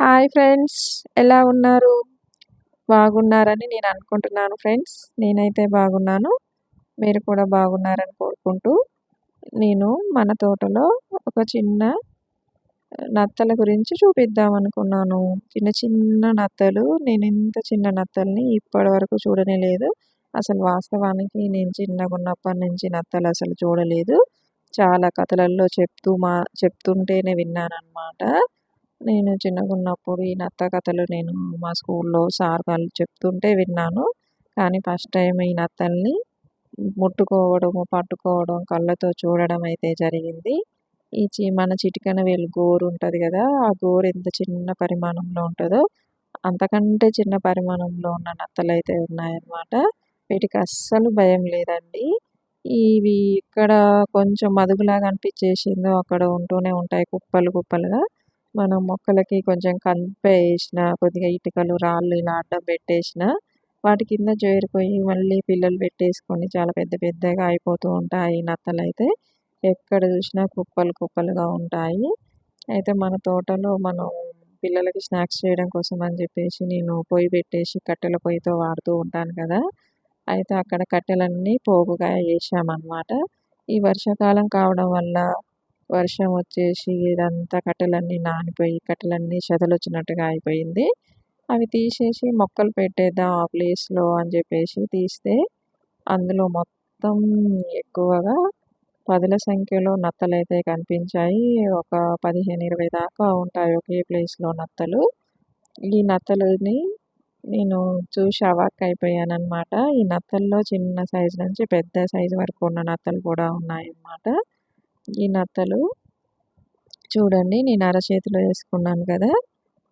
Hi friends ఎలా ఉన్నారు? బాగున్నారని నేను అనుకుంటున్నాను ఫ్రెండ్స్. నేనైతే బాగున్నాను. మీరు కూడా బాగున్నారని కోరుకుంటూ నేను మన తోటలో ఒక చిన్న నత్తల గురించి చూపిద్దాం అనుకున్నాను. చిన్న చిన్న నత్తలు నేను ఇంత చిన్న నత్తల్ని ఇప్పటి వరకు చూడనే లేదు. అసలు వాస్తవానికి నేను చిన్నగా ఉన్నప్పటి నుంచి నత్తలు అసలు చూడలేదు. చాలా కథలల్లో చెప్తూ మా చెప్తుంటేనే విన్నాను అనమాట నేను చిన్నగా ఉన్నప్పుడు ఈ నత్త కథలు నేను మా స్కూల్లో సార్ వాళ్ళు చెప్తుంటే విన్నాను. కానీ ఫస్ట్ టైం ఈ నత్తల్ని ముట్టుకోవడము పట్టుకోవడం కళ్ళతో చూడడం అయితే జరిగింది. ఈ చి మన చిటికన వేలు గోరు ఉంటుంది కదా ఆ గోరు ఎంత చిన్న పరిమాణంలో ఉంటుందో అంతకంటే చిన్న పరిమాణంలో ఉన్న నత్తలు అయితే ఉన్నాయన్నమాట. వీటికి అస్సలు భయం లేదండి. ఇవి ఇక్కడ కొంచెం మదుగులాగా అనిపించేసిందో అక్కడ ఉంటూనే ఉంటాయి కుప్పలు కుప్పలుగా. మనం మొక్కలకి కొంచెం కంపే వేసిన కొద్దిగా ఇటుకలు రాళ్ళు ఇలా అడ్డం పెట్టేసిన వాటి కింద చేరిపోయి మళ్ళీ పిల్లలు పెట్టేసుకొని చాలా పెద్ద పెద్దగా అయిపోతూ ఉంటాయి నత్తలు అయితే ఎక్కడ చూసినా కుప్పలు కుప్పలుగా ఉంటాయి. అయితే మన తోటలో మనం పిల్లలకి స్నాక్స్ చేయడం కోసం అని చెప్పేసి నేను పొయ్యి పెట్టేసి కట్టెల పొయ్యితో వాడుతూ ఉంటాను కదా. అయితే అక్కడ కట్టెలన్నీ పోగుగా వేసామన్నమాట. ఈ వర్షాకాలం కావడం వల్ల వర్షం వచ్చేసి ఇదంతా కట్టెలన్నీ నానిపోయి కట్టెలన్నీ వచ్చినట్టుగా అయిపోయింది. అవి తీసేసి మొక్కలు పెట్టేద్దాం ఆ ప్లేస్లో అని చెప్పేసి తీస్తే అందులో మొత్తం ఎక్కువగా పదుల సంఖ్యలో నత్తలు అయితే కనిపించాయి. ఒక పదిహేను ఇరవై దాకా ఉంటాయి ఒకే ప్లేస్లో నత్తలు. ఈ నత్తలని నేను చూసి అవాక్ అయిపోయాను అనమాట ఈ నత్తల్లో చిన్న సైజు నుంచి పెద్ద సైజు వరకు ఉన్న నత్తలు కూడా ఉన్నాయన్నమాట. ఈ నత్తలు. చూడండి నేను అరచేతిలో వేసుకున్నాను కదా.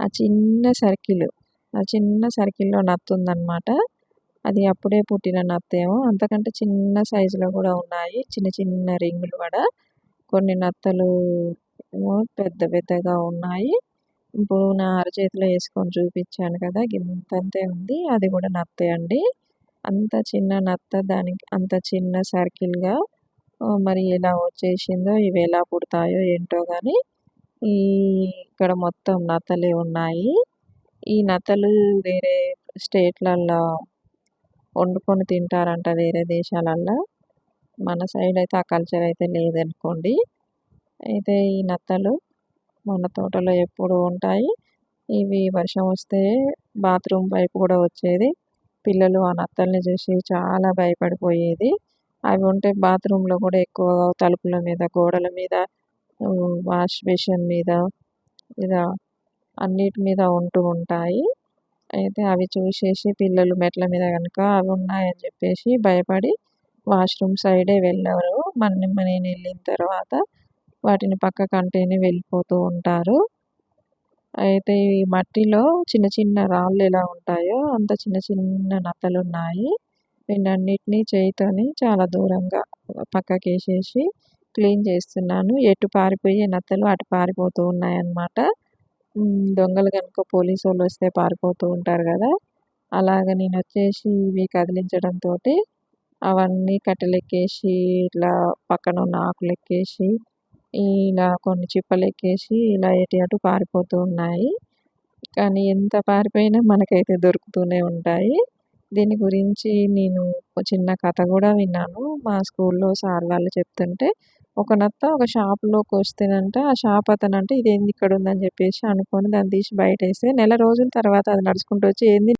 ఆ చిన్న సర్కిల్ ఆ చిన్న సర్కిల్లో నత్త ఉందన్నమాట. అది అప్పుడే పుట్టిన నత్తేమో. అంతకంటే చిన్న సైజులో కూడా ఉన్నాయి. చిన్న చిన్న రింగులు కూడా. కొన్ని నత్తలు ఏమో పెద్ద పెద్దగా ఉన్నాయి. ఇప్పుడు నా అరచేతిలో వేసుకొని చూపించాను కదా ఇంతంతే ఉంది. అది కూడా నత్తే అండి. అంత చిన్న నత్త దానికి అంత చిన్న సర్కిల్గా మరి ఎలా వచ్చేసిందో ఇవి ఎలా పుడతాయో ఏంటో కానీ ఈ ఇక్కడ మొత్తం నత్తలే ఉన్నాయి. ఈ నత్తలు వేరే స్టేట్లల్లో వండుకొని తింటారంట వేరే దేశాలల్లో. మన సైడ్ అయితే ఆ కల్చర్ అయితే లేదనుకోండి. అయితే ఈ నత్తలు మన తోటలో ఎప్పుడు ఉంటాయి. ఇవి వర్షం వస్తే బాత్రూమ్ పైపు కూడా వచ్చేది. పిల్లలు ఆ నత్తల్ని చూసి చాలా భయపడిపోయేది. అవి ఉంటే బాత్రూంలో కూడా ఎక్కువగా తలుపుల మీద గోడల మీద వాష్ బేసిన్ మీద ఇలా అన్నిటి మీద ఉంటూ ఉంటాయి. అయితే అవి చూసేసి పిల్లలు మెట్ల మీద కనుక అవి ఉన్నాయని చెప్పేసి భయపడి వాష్రూమ్ సైడే వెళ్ళరు. మన నేను వెళ్ళిన తర్వాత వాటిని పక్క కంటేనే వెళ్ళిపోతూ ఉంటారు. అయితే ఈ మట్టిలో చిన్న చిన్న రాళ్ళు ఎలా ఉంటాయో అంత చిన్న చిన్న నత్తలు ఉన్నాయి వీటన్నిటిని చేయితోని చాలా దూరంగా పక్కకి వేసేసి క్లీన్ చేస్తున్నాను. ఎటు పారిపోయే నత్తలు అటు పారిపోతూ ఉన్నాయన్నమాట. దొంగలు కనుక పోలీసు వాళ్ళు వస్తే పారిపోతూ ఉంటారు కదా. అలాగ నేను వచ్చేసి ఇవి కదిలించడంతో అవన్నీ కట్టెలెక్కేసి ఇట్లా పక్కన ఉన్న ఆకులు ఎక్కేసి ఇలా కొన్ని చిప్పలు ఎక్కేసి ఇలా ఎటు అటు పారిపోతూ ఉన్నాయి. కానీ ఎంత పారిపోయినా మనకైతే దొరుకుతూనే ఉంటాయి. దీని గురించి నేను ఒక చిన్న కథ కూడా విన్నాను. మా స్కూల్లో సార్ వాళ్ళు చెప్తుంటే ఒక నత్త ఒక షాప్లోకి వస్తేనంట ఆ షాప్ అతను అంటే ఇదేంది ఇక్కడ ఉందని చెప్పేసి అనుకొని దాన్ని తీసి బయట వేస్తే నెల రోజుల తర్వాత అది నడుచుకుంటూ వచ్చి ఏంది